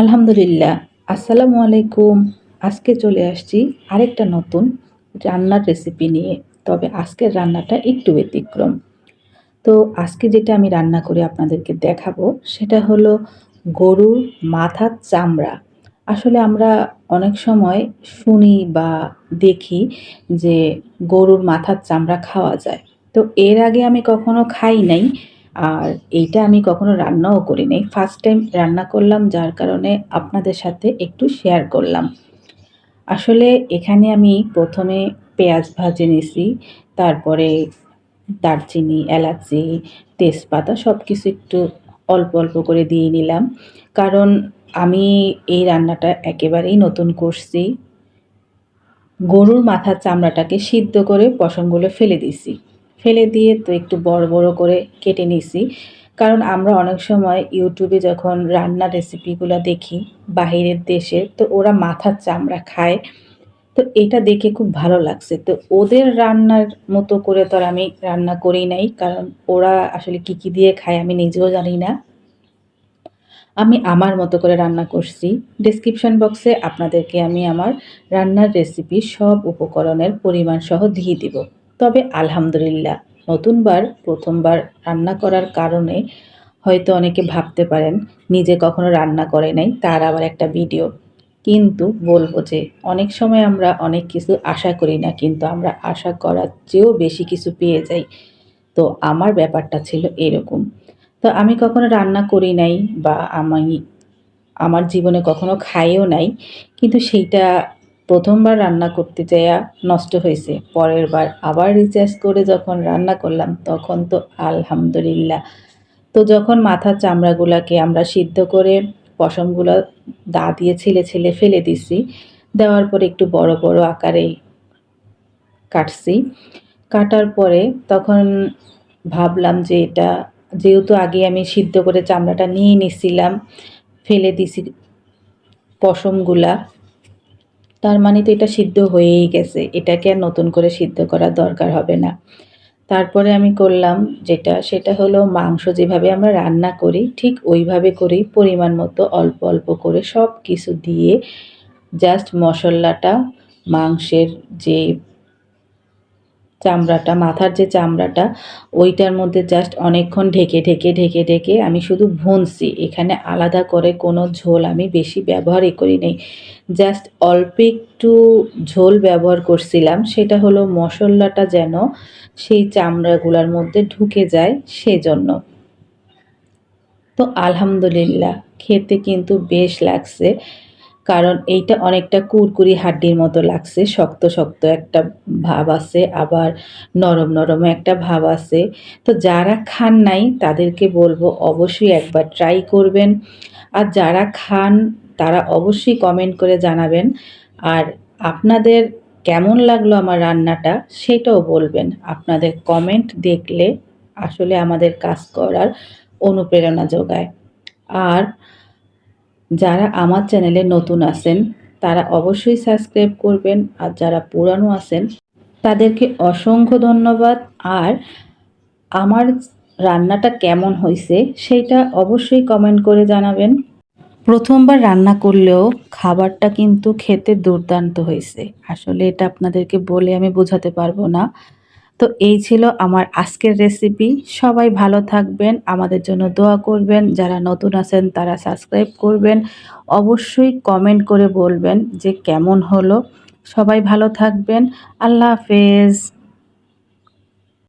আলহামদুলিল্লাহ। আসসালামু আলাইকুম। আজকে চলে আসছি আরেকটা নতুন রান্নার রেসিপি নিয়ে। তবে আজকের রান্নাটা একটু ব্যতিক্রম। তো আজকে যেটা আমি রান্না করে আপনাদেরকে দেখাবো, সেটা হলো গরুর মাথার চামড়া। আসলে আমরা অনেক সময় শুনি বা দেখি যে গরুর মাথার চামড়া খাওয়া যায়। তো এর আগে আমি কখনো খাই নাই আর এইটা আমি কখনো রান্নাও করি নাই ফার্স্ট টাইম রান্না করলাম, যার কারণে আপনাদের সাথে একটু শেয়ার করলাম। আসলে এখানে আমি প্রথমে পেঁয়াজ ভাজে নিছি, তারপরে দারচিনি, এলাচি, তেজপাতা সব কিছু একটু অল্প অল্প করে দিয়ে নিলাম। কারণ আমি এই রান্নাটা একেবারেই নতুন করছি। গরুর মাথার চামড়াটাকে সিদ্ধ করে পশমগুলো ফেলে দিছি। ফেলে দিয়ে তো একটু বড় বড় করে কেটে নিছি। কারণ আমরা অনেক সময় ইউটিউবে যখন রান্নার রেসিপিগুলো দেখি বাহিরের দেশে, তো ওরা মাথার চামড়া খায়। তো এটা দেখে খুব ভালো লাগছে। তো ওদের রান্নার মতো করে তো আর আমি রান্না করি নাই, কারণ ওরা আসলে কি কি দিয়ে খায় আমি নিজেও জানি না। আমি আমার মতো করে রান্না করছি। ডিসক্রিপশন বক্সে আপনাদেরকে আমি আমার রান্নার রেসিপি সব উপকরণের পরিমাণ সহ দিয়ে দিব। তবে আলহামদুলিল্লাহ, নতুনবার প্রথমবার রান্না করার কারণে হয়তো অনেকে ভাবতে পারেন, নিজে কখনো রান্না করে নাই, তার আবার একটা ভিডিও। কিন্তু বলব যে, অনেক সময় আমরা অনেক কিছু আশা করি না, কিন্তু আমরা আশা করার চেয়েও বেশি কিছু পেয়ে যাই। তো আমার ব্যাপারটা ছিল এরকম। তো আমি কখনো রান্না করি নাই বা আমি, আমার জীবনে কখনো খাইও নাই, কিন্তু সেইটা প্রথমবার রান্না করতে যাইয়া নষ্ট হয়েছে, পরের বার আবার রিচার্জ করে যখন রান্না করলাম তখন তো আলহামদুলিল্লাহ। তো যখন মাথার চামড়াগুলাকে আমরা সিদ্ধ করে পশমগুলো দা দিয়ে ছেলে ছেলে ফেলে দিছি, দেওয়ার পরে একটু বড় বড় আকারে কাটছি। কাটার পরে তখন ভাবলাম যে এটা যেহেতু আগে আমি সিদ্ধ করে চামড়াটা নিয়ে নিছিলাম, ফেলে দিছি পশমগুলা তার মানে তো এটা সিদ্ধ হয়েই গেছে। এটাকে আর নতুন করে সিদ্ধ করার দরকার হবে না। তারপরে আমি করলাম যেটা, সেটা হলো মাংস যেভাবে আমরা রান্না করি, ঠিক ওইভাবে করেই পরিমাণ মতো অল্প অল্প করে সব কিছু দিয়ে জাস্ট মশলাটা, মাংসের যে চামড়াটা, মাথার যে চামড়াটা, ওইটার মধ্যে জাস্ট অনেকক্ষণ ঢেকে ঢেকে ঢেকে ঢেকে আমি শুধু ভুনছি। এখানে আলাদা করে কোনো ঝোল আমি বেশি ব্যবহারই করি নাই। জাস্ট অল্প একটু ঝোল ব্যবহার করছিলাম, সেটা হলো মশলাটা যেন সেই চামড়াগুলোর মধ্যে ঢুকে যায় সেজন্য। তো আলহামদুলিল্লাহ, খেতে কিন্তু বেশ লাগছে। কারণ এইটা অনেকটা কুরকুরি হাড্ডির মতো লাগছে, শক্ত শক্ত একটা ভাব আছে, আবার নরম নরম একটা ভাব আছে। তো যারা খান নাই, তাদেরকে বলব অবশ্যই একবার ট্রাই করবেন। আর যারা খান, তারা অবশ্যই কমেন্ট করে জানাবেন। আর আপনাদের কেমন লাগল আমার রান্নাটা, সেটাও বলবেন। আপনাদের কমেন্ট দেখলে আসলে আমাদের কাজ করার অনুপ্রেরণা যোগায়। আর যারা আমার চ্যানেলে নতুন আছেন, তারা অবশ্যই সাবস্ক্রাইব করবেন। আর যারা পুরানো আছেন, তাদেরকে অসংখ্য ধন্যবাদ। আর আমার রান্নাটা কেমন হয়েছে, সেইটা অবশ্যই কমেন্ট করে জানাবেন। প্রথমবার রান্না করলেও খাবারটা কিন্তু খেতে দুর্দান্ত হয়েছে। আসলে এটা আপনাদেরকে বলে আমি বোঝাতে পারব না। তো এই ছিল আমার আজকের রেসিপি সবাই ভালো থাকবেন, আমাদের জন্য দোয়া করবেন। যারা নতুন আছেন, তারা সাবস্ক্রাইব করবেন। অবশ্যই কমেন্ট করে বলবেন যে কেমন হলো। সবাই ভালো থাকবেন। আল্লাহ হাফেজ।